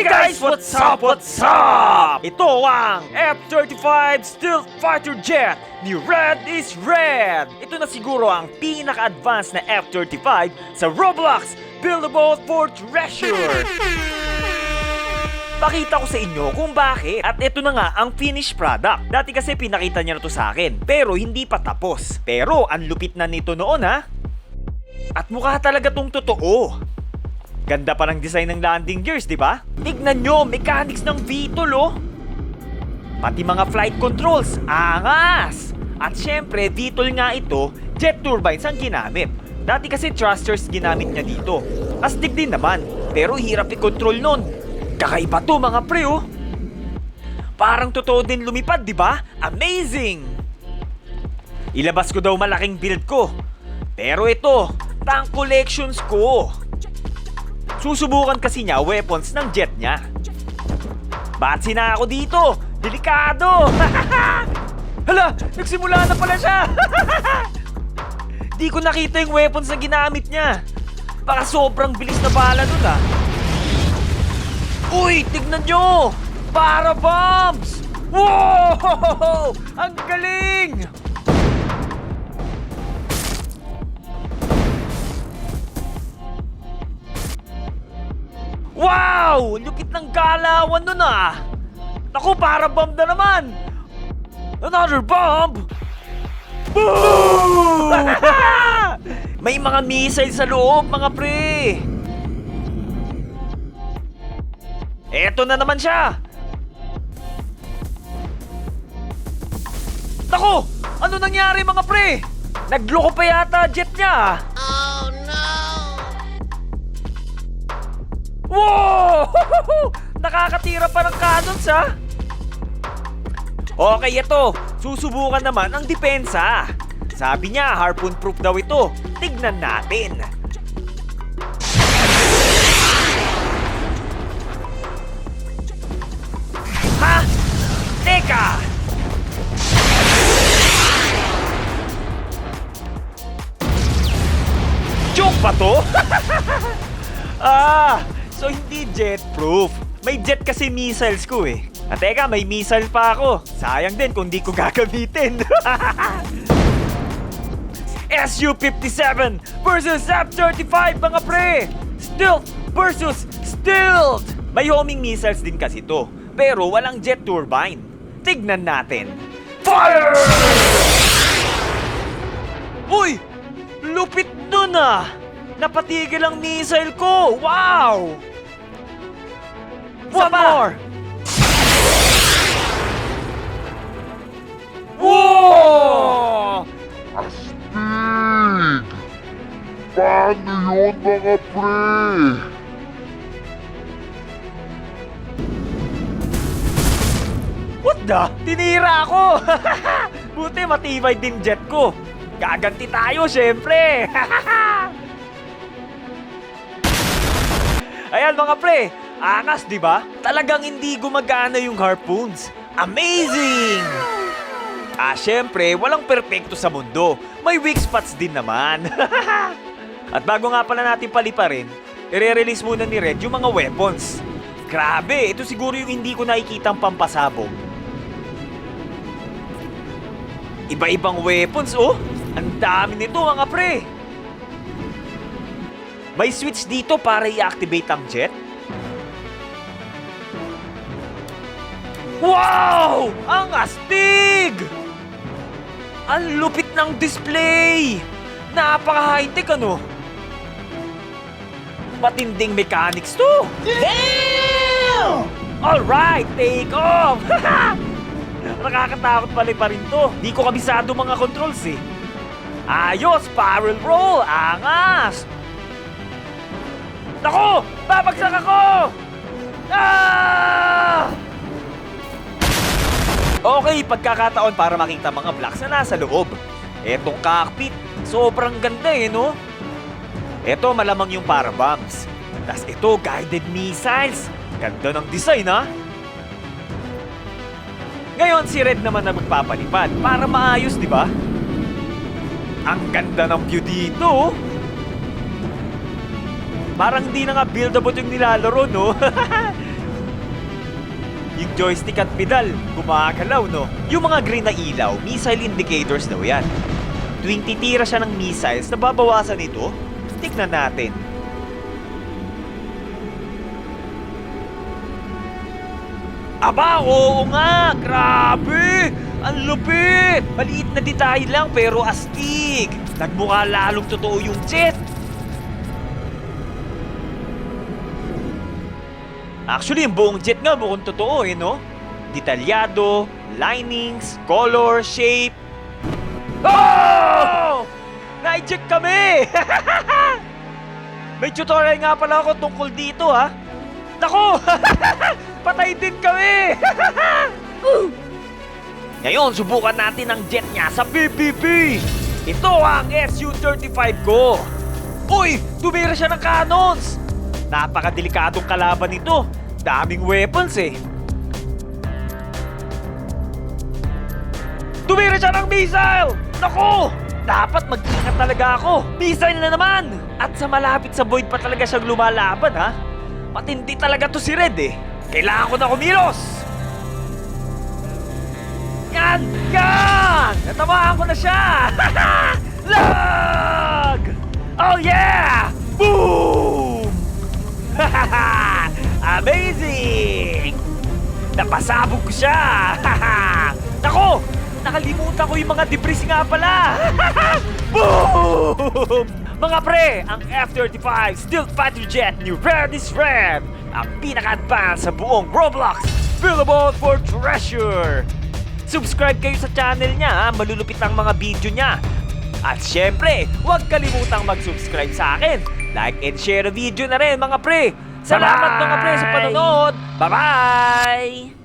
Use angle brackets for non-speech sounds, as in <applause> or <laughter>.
Hey guys, what's up, what's up? Ito ang F-35 Stealth Fighter Jet ni Red is Red. Ito na siguro ang pinaka-advanced na F-35 sa Roblox Buildable for Treasure. Pakita ko sa inyo kung bakit. At ito na nga ang finished product. Dati kasi pinakita niya na to sa akin. Pero hindi pa tapos. Pero ang lupit na nito noon ha. At mukha talaga tong totoo. Ganda pa ng design ng landing gears, di ba? Tignan nyo, mechanics ng VTOL, oh! Pati mga flight controls, angas! At syempre, VTOL nga ito, jet turbines ang ginamit. Dati kasi thrusters ginamit niya dito. Astig din naman, pero hirap i-control nun. Kakaiba to mga pre, oh! Parang totoo din lumipad, di ba? Amazing! Ilabas ko daw malaking build ko. Pero ito, tank collections ko. Susubukan kasi niya weapons ng jet niya. Batsi na ako dito! Delikado! <laughs> Hala! Nagsimula na pala siya! <laughs> Di ko nakita yung weapons na ginamit niya. Baka sobrang bilis na bala nun ah. Uy! Tignan nyo! Para bombs! Wow! <laughs> Ang galing! Wow! Lupit ng galawan nun ah! Naku, para bomb na naman! Another bomb! Boom! <laughs> May mga missile sa loob, mga pre! Eto na naman siya! Naku! Ano nangyari mga pre? Nagloko pa yata jet niya ah. Wow! <laughs> Nakakatira pa ng cannons ha? Okay, ito. Susubukan naman ang depensa. Sabi niya, harpoon proof daw ito. Tignan natin. Ha? Teka! Joke ba to? <laughs> Ah, so hindi jet proof. May jet kasi missiles ko eh. At teka, may missile pa ako. Sayang din kung di ko <laughs> gagamitin. SU-57 versus F-35 mga pre! Stealth versus Stealth! May homing missiles din kasi to. Pero walang jet turbine. Tignan natin. Fire! Uy! Lupit nun ah! Napatigil ang missile ko! Wow! One more! Wow! Astig! Paano yun mga pre? What the? Tinira ako! <laughs> Buti matibay din jet ko. Gaganti tayo, syempre! <laughs> Ayan mga pre, angas di ba? Talagang hindi gumagana yung harpoons. Amazing! Ah, syempre, walang perpekto sa mundo. May weak spots din naman. <laughs> At bago nga pala natin paliparin, ire-release muna ni Red yung mga weapons. Grabe, ito siguro yung hindi ko nakikitang pampasabog. Iba-ibang weapons, oh! Ang dami nito, mga pre! May switch dito para i-activate ang jet? Wow! Ang astig! Ang lupit ng display! Napaka-high-tech ano? Matinding mechanics to! Damn! Alright, take off! <laughs> Nakakatakot pala pa rin to. Di ko kabisado mga controls eh. Ayos, barrel roll, angas! Nako! Babagsak ako! Ah! Okay, pagkakataon para makita mga blocks na nasa loob. Etong cockpit, sobrang ganda eh, no? Eto malamang yung para bombs. Tapos ito, guided missiles. Ganda ng design, ha? Ngayon, si Red naman na magpapalipad para maayos, di ba? Ang ganda ng view dito. Parang di na nga buildable yung nilalaro, no? <laughs> Yung joystick at pedal, gumagalaw no? Yung mga green na ilaw, missile indicators daw yan. Tuwing titira siya ng missiles, nababawasan ito? Tignan natin. Aba, oo nga! Grabe! Ang lupit! Maliit na detalye lang pero astig! Nagmukha lalong totoo yung jet! Actually, yung buong jet nga mukhang totoo eh, no? Detalyado, linings, color, shape. Oh! Na-eject kami! <laughs> May tutorial nga pala ako tungkol dito, ha? Nako! <laughs> Patay din kami! <laughs> Ngayon, subukan natin ang jet niya sa PPP! Ito ang SU-35 ko! Uy! Tumira siya ng cannons! Napakadelikadong kalaban nito. Daming weapons eh. Tumira siya ng missile! Naku! Dapat mag-ingat talaga ako. Missile na naman! At sa malapit sa void pa talaga siyang lumalaban ha? Matindi talaga to si Red eh. Kailangan ko na kumilos! Yan! Yan! Natamaan ko na siya! <laughs> Lag! Napasabog ko siya! <laughs> Nako! Nakalimutan ko yung mga debris nga pala! <laughs> Boom! Mga pre, ang F-35 Stealth Fighter Jet New Paradise Red ang pinaka-advance sa buong Roblox Billable for Treasure! Subscribe kayo sa channel niya, ha? malulupit ang mga video niya. At syempre, huwag kalimutang mag-subscribe sa akin. Like and share the video na rin mga pre. Salamat mga pre sa panonood. Bye-bye!